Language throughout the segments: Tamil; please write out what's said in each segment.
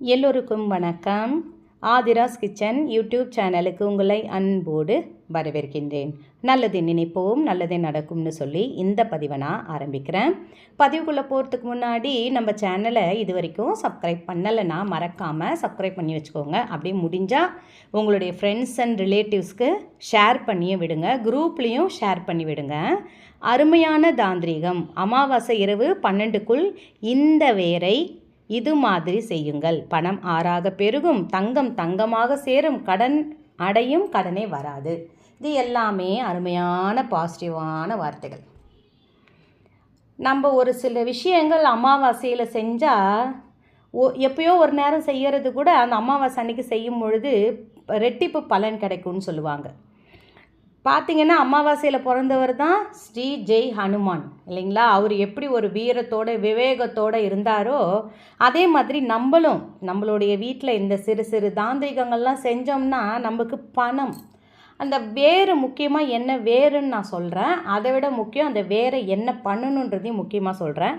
எல்லோருக்கும் வணக்கம். ஆதிராஸ் கிச்சன் யூடியூப் சேனலுக்கு உங்களை அன்போடு வரவேற்கின்றேன். நல்லது நினைப்போம் நல்லதே நடக்கும்னு சொல்லி இந்த பதிவை நான் ஆரம்பிக்கிறேன். பதிவுக்குள்ளே போகிறதுக்கு முன்னாடி நம்ம சேனலை இது வரைக்கும் சப்ஸ்கிரைப் பண்ணலைன்னா மறக்காமல் சப்ஸ்கிரைப் பண்ணி வச்சுக்கோங்க. அப்படி முடிஞ்சால் உங்களுடைய ஃப்ரெண்ட்ஸ் அண்ட் ரிலேட்டிவ்ஸ்க்கு ஷேர் பண்ணியும் விடுங்க. குரூப்லேயும் ஷேர் பண்ணி விடுங்க. அருமையான தாந்திரீகம். அமாவாசை இரவு பன்னெண்டுக்குள் இந்த வேரை இது மாதிரி செய்யுங்கள். பணம் ஆறாக பெருகும். தங்கம் தங்கமாக சேரும். கடன் அடையும். கடனே வராது. இது எல்லாமே அருமையான பாசிட்டிவான வார்த்தைகள். நம்ம ஒரு சில விஷயங்கள் அமாவாசையில் செஞ்சால் ஓ எப்பயோ ஒரு நேரம் செய்கிறது கூட அந்த அமாவாசை அன்னைக்கு செய்யும் பொழுது ரெட்டிப்பு பலன் கிடைக்கும்னு சொல்லுவாங்க. பார்த்தீங்கன்னா அமாவாசையில் பிறந்தவர் தான் ஸ்ரீ ஜெய் ஹனுமான் இல்லைங்களா? அவர் எப்படி ஒரு வீரத்தோட விவேகத்தோடு இருந்தாரோ அதே மாதிரி நம்மளும் நம்மளுடைய வீட்டில் இந்த சிறு சிறு தாந்திரிகங்கள்லாம் செஞ்சோம்னா நமக்கு பணம். அந்த வேறு முக்கியமாக என்ன வேறுன்னு நான் சொல்கிறேன் அதை விட முக்கியம் அந்த வேறு என்ன பண்ணணுன்றதையும் முக்கியமாக சொல்கிறேன்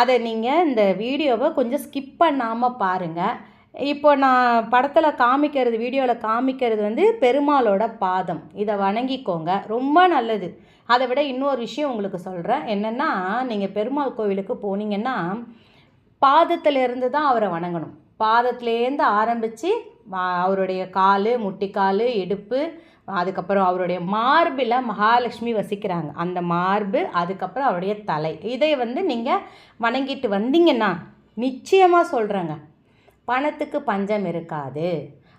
அதை நீங்கள் இந்த வீடியோவை கொஞ்சம் ஸ்கிப் பண்ணாமல் பாருங்கள் இப்போ நான் படத்தில் காமிக்கிறது வீடியோவில் காமிக்கிறது வந்து பெருமாளோட பாதம். இதை வணங்கிக்கோங்க. ரொம்ப நல்லது. அதை விட இன்னொரு விஷயம் உங்களுக்கு சொல்கிறேன் என்னென்னா நீங்கள் பெருமாள் கோவிலுக்கு போனீங்கன்னா பாதத்திலேருந்து தான் அவரை வணங்கணும். பாதத்துலேருந்து ஆரம்பித்து அவருடைய கால் முட்டிக்கால் இடுப்பு அதுக்கப்புறம் அவருடைய மார்பில் மகாலட்சுமி வசிக்கிறாங்க. அந்த மார்பு அதுக்கப்புறம் அவருடைய தலை. இதை வந்து நீங்கள் வணங்கிட்டு வந்தீங்கன்னா நிச்சயமாக சொல்கிறேங்க பணத்துக்கு பஞ்சம் இருக்காது.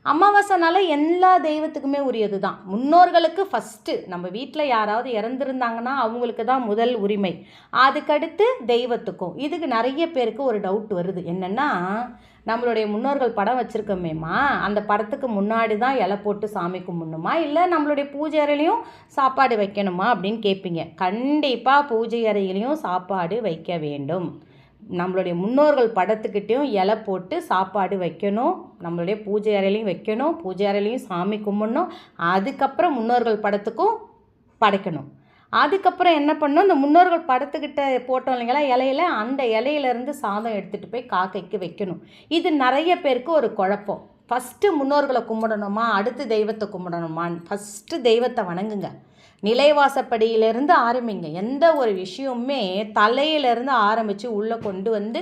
அமாவாசைனால எல்லா தெய்வத்துக்குமே உரியது தான் முன்னோர்களுக்கு ஃபஸ்ட்டு நம்ம வீட்டில் யாராவது இறந்துருந்தாங்கன்னா அவங்களுக்கு தான் முதல் உரிமை. அதுக்கடுத்து தெய்வத்துக்கும். இதுக்கு நிறைய பேருக்கு ஒரு டவுட் வருது. என்னென்னா நம்மளுடைய முன்னோர்கள் படம் வச்சுருக்கோமேம்மா? அந்த படத்துக்கு முன்னாடி தான் இலை போட்டு சாமி கும்பிடணுமா? இல்லை நம்மளுடைய பூஜை அறையிலையும் சாப்பாடு வைக்கணுமா? அப்படின்னு கேட்பீங்க கண்டிப்பாக பூஜை அறையிலையும் சாப்பாடு வைக்க வேண்டும். நம்மளுடைய முன்னோர்கள் படத்துக்கிட்டேயும் இலை போட்டு சாப்பாடு வைக்கணும். நம்மளுடைய பூஜை அறையிலையும் வைக்கணும். பூஜை அறையிலையும் சாமி கும்பிடணும். அதுக்கப்புறம் முன்னோர்கள் படத்துக்கும் படைக்கணும். அதுக்கப்புறம் என்ன பண்ணணும்? இந்த முன்னோர்கள் படத்துக்கிட்ட போட்டோம் இல்லைங்களா? இலையில அந்த இலையிலேருந்து சாதம் எடுத்துகிட்டு போய் காக்கைக்கு வைக்கணும். இது நிறைய பேருக்கு ஒரு குழப்பம். ஃபஸ்ட்டு முன்னோர்களை கும்பிடணுமா? அடுத்து தெய்வத்தை கும்பிடணுமான்னு. ஃபஸ்ட்டு தெய்வத்தை வணங்குங்க. நிலைவாசப்படியிலேருந்து ஆரம்பிங்க. எந்த ஒரு விஷயமுமே தலையிலேருந்து ஆரம்பித்து உள்ளே கொண்டு வந்து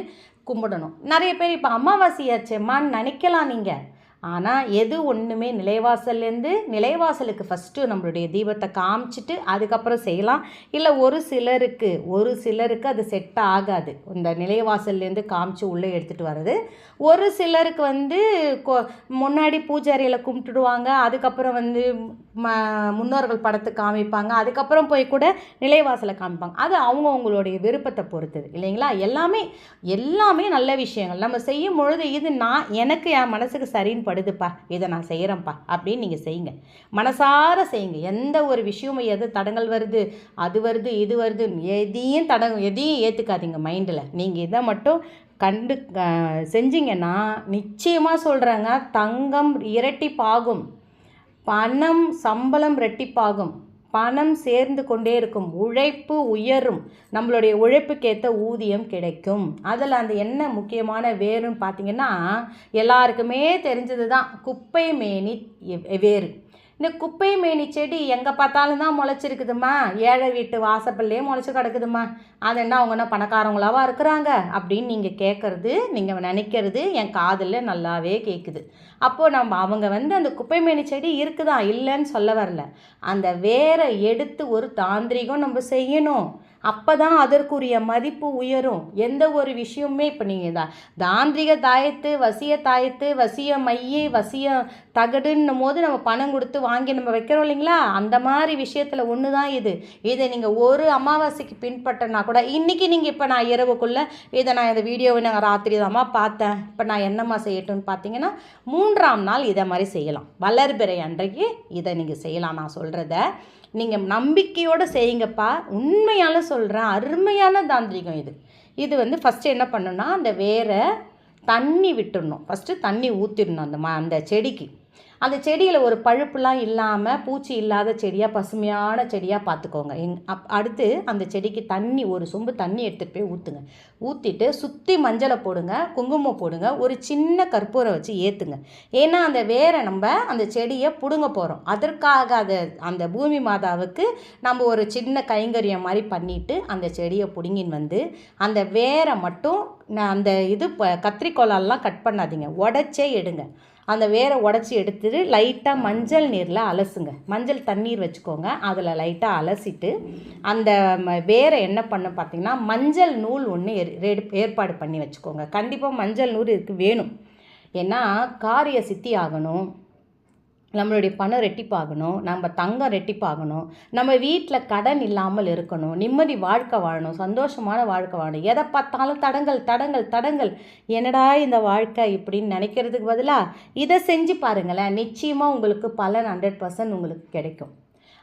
கும்பிடணும். நிறைய பேர் இப்போ அமாவாசையாச்சேம்மான்னு நினைக்கலாம் நீங்கள் ஆனால் எது ஒன்றுமே நிலைவாசல்லேருந்து நிலைவாசலுக்கு ஃபஸ்ட்டு நம்மளுடைய தீபத்தை காமிச்சிட்டு அதுக்கப்புறம் செய்யலாம். இல்லை ஒரு சிலருக்கு ஒரு சிலருக்கு அது செட் ஆகாது. இந்த நிலைவாசல்லேருந்து காமிச்சு உள்ளே எடுத்துகிட்டு வர்றது. ஒரு சிலருக்கு வந்து முன்னாடி பூஜாரியில் கும்பிட்டுடுவாங்க. அதுக்கப்புறம் வந்து ம முன்னோர்கள் படத்தை காமிப்பாங்க. அதுக்கப்புறம் போய் கூட நிலைவாசலை காமிப்பாங்க. அது அவங்கவுங்களுடைய விருப்பத்தை பொறுத்தது. இல்லைங்களா? எல்லாமே எல்லாமே நல்ல விஷயங்கள். நம்ம செய்யும் பொழுது இது நான் எனக்கு என் மனசுக்கு சரின்னு படுதுப்பா. இதை நான் செய்கிறேன்ப்பா அப்படின்னு நீங்கள் செய்யுங்க. மனசார செய்யுங்க. எந்த ஒரு விஷயமும் எது தடங்கள் வருது அது வருது இது வருது எதையும் தட எதையும் ஏற்றுக்காதீங்க மைண்டில். நீங்கள் இதை மட்டும் கண்டு செஞ்சீங்கன்னா நிச்சயமாக சொல்கிறேங்க தங்கம் இரட்டிப்பாகும். பணம் சம்பளம் ரெட்டிப்பாகும் பணம் சேர்ந்து கொண்டே இருக்கும். உழைப்பு உயரும். நம்மளுடைய உழைப்புக்கேற்ற ஊதியம் கிடைக்கும். அதில் அந்த என்ன முக்கியமான வேறுன்னு பார்த்தீங்கன்னா எல்லாருக்குமே தெரிஞ்சது தான் குப்பை மேனி வேறு. இந்த குப்பை மேனி செடி எங்கே பார்த்தாலும் தான் முளைச்சிருக்குதுமா ஏழை வீட்டு வாசப்பல்லையே முளைச்சி கிடக்குதுமா அது என்ன அவங்க என்ன பணக்காரங்களாவா இருக்கிறாங்க? அப்படின்னு நீங்கள் கேட்குறது நீங்கள் நினைக்கிறது என் காதில் நல்லாவே கேட்குது அப்போது நம்ம அவங்க வந்து அந்த குப்பை மேனி செடி இருக்குதா இல்லைன்னு சொல்ல வரல. அந்த வேரை எடுத்து ஒரு தாந்திரிகம் நம்ம செய்யணும். அப்போ தான் அதற்குரிய மதிப்பு உயரும். எந்த ஒரு விஷயமுமே இப்போ நீங்கள் தான் தாந்திரிக தாயத்து வசிய தாயத்து வசிய மைய வசிய தகடுன்னும் போது நம்ம பணம் கொடுத்து வாங்கி நம்ம வைக்கிறோம் இல்லைங்களா? அந்த மாதிரி விஷயத்தில் ஒன்று தான் இது. இதை நீங்கள் ஒரு அமாவாசைக்கு பின்பற்றினா கூட இன்றைக்கி நீங்கள் இப்போ நான் இரவுக்குள்ளே இதை நான் இந்த வீடியோவை நாங்கள் ராத்திரி தாம்மா பார்த்தேன். இப்போ நான் என்னம்மா செய்யட்டும்னு பார்த்தீங்கன்னா மூன்றாம் நாள் இதை மாதிரி செய்யலாம். வளர்பிறை அன்றைக்கு இதை நீங்கள் செய்யலாம் நான் சொல்கிறத நீங்கள் நம்பிக்கையோடு செய்யுங்கப்பா. உண்மையால் சொல்கிறேன் அருமையான தாந்திரிகம் இது. இது வந்து ஃபஸ்ட்டு என்ன பண்ணணும்னா அந்த வேரை தண்ணி விட்டுடணும் ஃபஸ்ட்டு தண்ணி ஊற்றிடணும் அந்த ம அந்த செடிக்கு. அந்த செடியில் ஒரு பழுப்புலாம் இல்லாமல் பூச்சி இல்லாத செடியாக பசுமையான செடியாக பார்த்துக்கோங்க எங் அப் அடுத்து அந்த செடிக்கு தண்ணி ஒரு சொம்பு தண்ணி எடுத்துகிட்டு போய் ஊற்றுங்க ஊற்றிட்டு சுற்றி மஞ்சளை போடுங்க குங்குமம் போடுங்க ஒரு சின்ன கற்பூரம் வச்சு ஏற்றுங்க ஏன்னா அந்த வேரை நம்ம அந்த செடியை பிடுங்க போகிறோம் அதற்காக அதை அந்த பூமி மாதாவுக்கு நம்ம ஒரு சின்ன கைங்கரியம் மாதிரி பண்ணிவிட்டு அந்த செடியை பிடுங்கின்னு வந்து அந்த வேரை மட்டும் நான் அந்த இது ப கத்திரிக்கோலாலாம் கட் பண்ணாதீங்க. உடச்சே எடுங்க. அந்த வேரை உடச்சி எடுத்துட்டு லைட்டாக மஞ்சள் நீரில் அலசுங்க. மஞ்சள் தண்ணீர் வச்சுக்கோங்க. அதில் லைட்டாக அலசிட்டு அந்த ம- வேரை என்ன பண்ண பார்த்தீங்கன்னா மஞ்சள் நூல் ஒன்று ஏற்பாடு பண்ணி வச்சுக்கோங்க. கண்டிப்பாக மஞ்சள் நூல் இதுக்கு வேணும். ஏன்னா காரிய சித்தி ஆகணும். நம்மளுடைய பணம் ரெட்டிப்பாகணும் நம்ம தங்கம் ரெட்டிப்பாகணும் நம்ம வீட்டில் கடன் இல்லாமல் இருக்கணும் நிம்மதி வாழ்க்கை வாழணும் சந்தோஷமான வாழ்க்கை வாழணும். எதை பார்த்தாலும் தடங்கள் தடங்கள் தடங்கள். என்னடா இந்த வாழ்க்கை இப்படின்னு நினைக்கிறதுக்கு பதிலாக இதை செஞ்சு பாருங்களேன். நிச்சயமாக உங்களுக்கு பலன் ஹண்ட்ரட் பர்சன்ட் உங்களுக்கு கிடைக்கும்.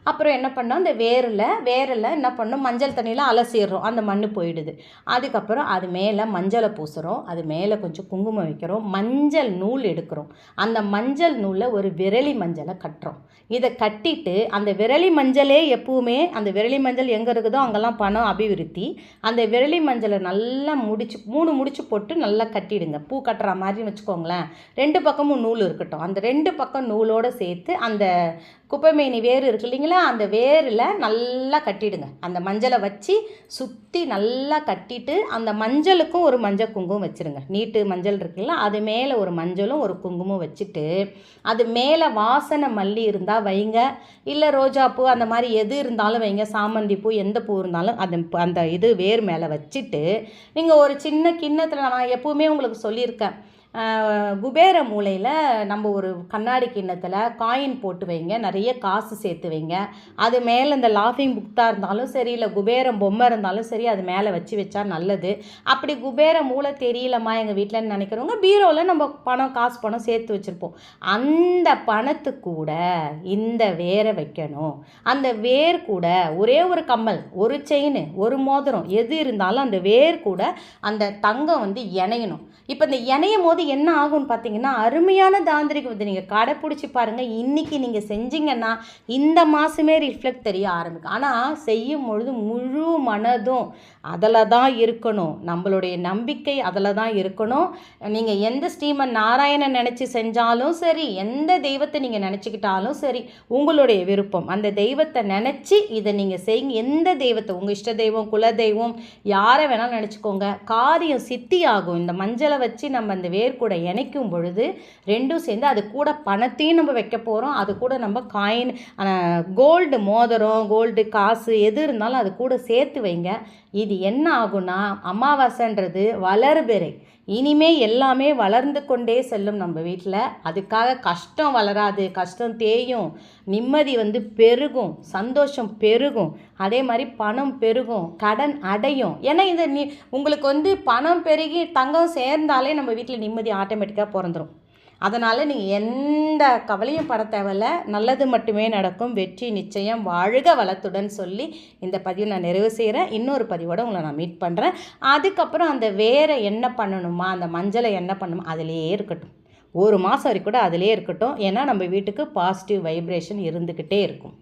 அப்புறம் என்ன பண்ணோம்? அந்த வேரில் வேரில் என்ன பண்ணோம்? மஞ்சள் தண்ணியில் அலசிடுறோம். அந்த மண் போயிடுது. அதுக்கப்புறம் அது மேலே மஞ்சளை பூசுகிறோம் அது மேலே கொஞ்சம் குங்குமம் வைக்கிறோம். மஞ்சள் நூல் எடுக்கிறோம். அந்த மஞ்சள் நூலில் ஒரு விரலி மஞ்சளை கட்டுறோம். இதை கட்டிட்டு அந்த விரலி மஞ்சளே எப்பவுமே அந்த விரலி மஞ்சள் எங்கே இருக்குதோ அங்கெல்லாம் பணம் அபிவிருத்தி. அந்த விரலி மஞ்சளை நல்லா முடிச்சு மூணு முடிச்சு போட்டு நல்லா கட்டிடுங்க. பூ கட்டுற மாதிரி வச்சுக்கோங்களேன். ரெண்டு பக்கமும் நூல் இருக்கட்டும். அந்த ரெண்டு பக்கம் நூலோடு சேர்த்து அந்த குப்பைமேனி வேர் இருக்கு இல்லைங்களா? அந்த வேரில் நல்லா கட்டிடுங்க. அந்த மஞ்சளை வச்சு சுற்றி நல்லா கட்டிட்டு அந்த மஞ்சளுக்கும் ஒரு மஞ்சள் குங்குமம் வச்சுருங்க. நீட்டு மஞ்சள் இருக்குல்ல அது மேலே ஒரு மஞ்சளும் ஒரு குங்குமம் வச்சுட்டு அது மேலே வாசனை மல்லி இருந்தால் வைங்க. இல்லை ரோஜாப்பூ அந்த மாதிரி எது இருந்தாலும் வைங்க. சாமந்தி பூ எந்த பூ இருந்தாலும் அந்த அந்த இது வேர் மேலே வச்சுட்டு நீங்கள் ஒரு சின்ன கிண்ணத்தில் நான் எப்போவுமே உங்களுக்கு சொல்லியிருக்கேன். குபேர மூலையில் நம்ம ஒரு கண்ணாடி கிண்ணத்தில் காயின் போட்டு வைங்க. நிறைய காசு சேர்த்து வைங்க. அது மேலே இந்த லாஃபிங் புக்தாக இருந்தாலும் சரி இல்லை குபேரம் பொம்மை இருந்தாலும் சரி அது மேலே வச்சு வச்சா நல்லது. அப்படி குபேர மூளை தெரியலம்மா எங்கள் வீட்டில் நினைக்கிறவங்க பீரோவில் நம்ம பணம் காசு பணம் சேர்த்து வச்சுருப்போம். அந்த பணத்து கூட இந்த வேரை வைக்கணும். அந்த வேர் கூட ஒரே ஒரு கம்மல் ஒரு செயின் ஒரு மோதிரம் எது இருந்தாலும் அந்த வேர் கூட அந்த தங்கம் வந்து இணையணும். இப்போ இந்த இணையும் போது என்ன ஆகும்னு பார்த்தீங்கன்னா அருமையான தாந்திரிகம் வந்து நீங்கள் கடைப்பிடிச்சி பாருங்கள் இன்றைக்கி நீங்கள் செஞ்சீங்கன்னா இந்த மாதமே ரிஃப்ளெக்ட் தெரிய ஆரம்பிக்கும். ஆனால் செய்யும் பொழுது முழு மனதும் அதில் தான் இருக்கணும். நம்மளுடைய நம்பிக்கை அதில் தான் இருக்கணும். நீங்கள் எந்த ஸ்ரீமன் நாராயணன் நினச்சி செஞ்சாலும் சரி எந்த தெய்வத்தை நீங்கள் நினச்சிக்கிட்டாலும் சரி உங்களுடைய விருப்பம். அந்த தெய்வத்தை நினச்சி இதை நீங்கள் செய்யுங்க. எந்த தெய்வத்தை? உங்கள் இஷ்ட தெய்வம் குல தெய்வம் யாரை வேணாலும் நினச்சிக்கோங்க. காரியம் சித்தி ஆகும் இந்த மஞ்சளை வச்சு நம்ம அந்த கூட இணைக்கும் பொழுது ரெண்டும் சேர்ந்து அது கூட பணத்தையும் நம்ம வைக்க போகிறோம் அது கூட நம்ம காயின் கோல்டு மோதிரம் கோல்டு காசு எது இருந்தாலும் அது கூட சேர்த்து வைங்க. இது என்ன ஆகும்னா அமாவாசைன்றது வளர்பிறை. இனிமே எல்லாமே வளர்ந்து கொண்டே செல்லும் நம்ம வீட்டில் அதுக்காக கஷ்டம் வளராது கஷ்டம் தேயும் நிம்மதி வந்து பெருகும் சந்தோஷம் பெருகும். அதே மாதிரி பணம் பெருகும் கடன் அடையும். ஏன்னா இந்த நீ உங்களுக்கு வந்து பணம் பெருகி தங்கம் சேர்ந்தாலே நம்ம வீட்டில் நிம்மதி ஆட்டோமேட்டிக்காக பிறந்துடும் அதனால் நீங்கள் எந்த கவலையும் பட தேவையில்ல. நல்லது மட்டுமே நடக்கும். வெற்றி நிச்சயம். வாழ்க வளத்துடன் சொல்லி இந்த பதிவை நான் நிறைவு செய்கிறேன் இன்னொரு பதிவோடு உங்களை நான் மீட் பண்ணுறேன் அதுக்கப்புறம் அந்த வேற என்ன பண்ணணுமா அந்த மஞ்சளை என்ன பண்ணணுமா அதிலேயே இருக்கட்டும். ஒரு மாதம் வரைக்கும் கூட அதிலே இருக்கட்டும். ஏன்னா நம்ம வீட்டுக்கு பாசிட்டிவ் வைப்ரேஷன் இருந்துக்கிட்டே இருக்கும்.